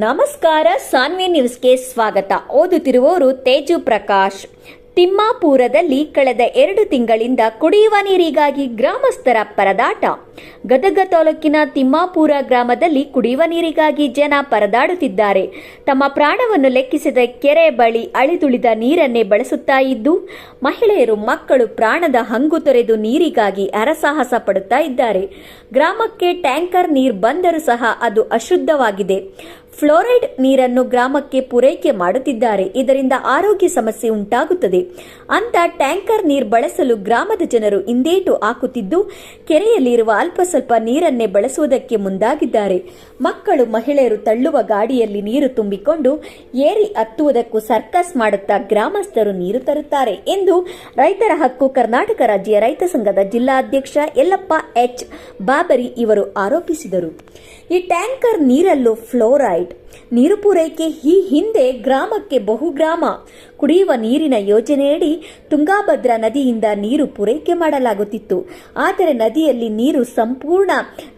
ನಮಸ್ಕಾರ, ಸಾನ್ವಿ ನ್ಯೂಸ್ಗೆ ಸ್ವಾಗತ. ಓದುತ್ತಿರುವವರು ತೇಜು ಪ್ರಕಾಶ್. ತಿಮ್ಮಾಪುರದಲ್ಲಿ ಕಳೆದ ಎರಡು ತಿಂಗಳಿಂದ ಕುಡಿಯುವ ನೀರಿಗಾಗಿ ಗ್ರಾಮಸ್ಥರ ಪರದಾಟ. ಗದಗ ತಾಲೂಕಿನ ತಿಮ್ಮಾಪುರ ಗ್ರಾಮದಲ್ಲಿ ಕುಡಿಯುವ ನೀರಿಗಾಗಿ ಜನ ಪರದಾಡುತ್ತಿದ್ದಾರೆ. ತಮ್ಮ ಪ್ರಾಣವನ್ನು ಲೆಕ್ಕಿಸದೆ ಕೆರೆ ಬಳಿ ಅಳಿದುಳಿದ ನೀರನ್ನೇ ಬಳಸುತ್ತಾ ಇದ್ದು, ಮಹಿಳೆಯರು ಮಕ್ಕಳು ಪ್ರಾಣದ ಹಂಗು ತೊರೆದು ನೀರಿಗಾಗಿ ಹರಸಾಹಸ ಪಡುತ್ತಾ ಇದ್ದಾರೆ. ಗ್ರಾಮಕ್ಕೆ ಟ್ಯಾಂಕರ್ ನೀರು ಬಂದರೂ ಸಹ ಅದು ಅಶುದ್ಧವಾಗಿದೆ. ಫ್ಲೋರೈಡ್ ನೀರನ್ನು ಗ್ರಾಮಕ್ಕೆ ಪೂರೈಕೆ ಮಾಡುತ್ತಿದ್ದಾರೆ. ಇದರಿಂದ ಆರೋಗ್ಯ ಸಮಸ್ಯೆ ಉಂಟಾಗುತ್ತದೆ. ಅಂತ ಟ್ಯಾಂಕರ್ ನೀರು ಬಳಸಲು ಗ್ರಾಮದ ಜನರು ಹಿಂದೇಟು ಹಾಕುತ್ತಿದ್ದು, ಕೆರೆಯಲ್ಲಿರುವ ಅಲ್ಪ ಸ್ವಲ್ಪ ನೀರನ್ನೇ ಬಳಸುವುದಕ್ಕೆ ಮುಂದಾಗಿದ್ದಾರೆ. ಮಕ್ಕಳು ಮಹಿಳೆಯರು ತಳ್ಳುವ ಗಾಡಿಯಲ್ಲಿ ನೀರು ತುಂಬಿಕೊಂಡು ಏರಿ ಹತ್ತುವುದಕ್ಕೂ ಸರ್ಕಸ್ ಮಾಡುತ್ತಾ ಗ್ರಾಮಸ್ಥರು ನೀರು ತರುತ್ತಾರೆ ಎಂದು ರೈತರ ಹಕ್ಕು ಕರ್ನಾಟಕ ರಾಜ್ಯ ರೈತ ಸಂಘದ ಜಿಲ್ಲಾಧ್ಯಕ್ಷ ಯಲ್ಲಪ್ಪ ಎಚ್. ಬಾಬರಿ ಇವರು ಆರೋಪಿಸಿದರು. ಈ ಟ್ಯಾಂಕರ್ ನೀರಲ್ಲೂ ಫ್ಲೋರೈಡ್ ನೀರು ಪೂರೈಕೆ ಈ ಹಿಂದೆ ಗ್ರಾಮಕ್ಕೆ ಬಹುಗ್ರಾಮ ಕುಡಿಯುವ ನೀರಿನ ಯೋಜನೆಯಡಿ ತುಂಗಾಭದ್ರಾ ನದಿಯಿಂದ ನೀರು ಪೂರೈಕೆ ಮಾಡಲಾಗುತ್ತಿತ್ತು. ಆದರೆ ನದಿಯಲ್ಲಿ ನೀರು ಸಂಪೂರ್ಣ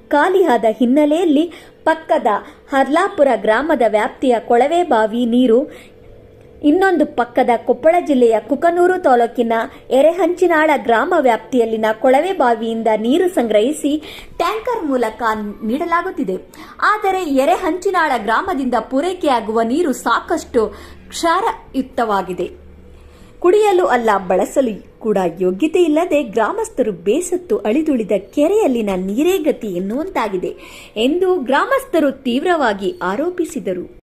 ಖಾಲಿಯಾದ ಹಿನ್ನೆಲೆಯಲ್ಲಿ ಪಕ್ಕದ ಹರ್ಲಾಪುರ ಗ್ರಾಮದ ವ್ಯಾಪ್ತಿಯ ಕೊಳವೆ ಬಾವಿ ನೀರು ಇನ್ನೊಂದು ಪಕ್ಕದ ಕೊಪ್ಪಳ ಜಿಲ್ಲೆಯ ಕುಕನೂರು ತಾಲೂಕಿನ ಎರೆಹಂಚಿನಾಳ ಗ್ರಾಮ ವ್ಯಾಪ್ತಿಯಲ್ಲಿನ ಕೊಳವೆ ಬಾವಿಯಿಂದ ನೀರು ಸಂಗ್ರಹಿಸಿ ಟ್ಯಾಂಕರ್ ಮೂಲಕ ನೀಡಲಾಗುತ್ತಿದೆ. ಆದರೆ ಎರೆಹಂಚಿನಾಳ ಗ್ರಾಮದಿಂದ ಪೂರೈಕೆಯಾಗುವ ನೀರು ಸಾಕಷ್ಟು ಕ್ಷಾರಯುಕ್ತವಾಗಿದೆ. ಕುಡಿಯಲು ಅಲ್ಲ, ಬಳಸಲು ಕೂಡ ಯೋಗ್ಯತೆ ಇಲ್ಲದೆ ಗ್ರಾಮಸ್ಥರು ಬೇಸತ್ತು ಅಳಿದುಳಿದ ಕೆರೆಯಲ್ಲಿನ ನೀರೇ ಗತಿ ಎನ್ನುವಂತಾಗಿದೆ ಎಂದು ಗ್ರಾಮಸ್ಥರು ತೀವ್ರವಾಗಿ ಆರೋಪಿಸಿದರು.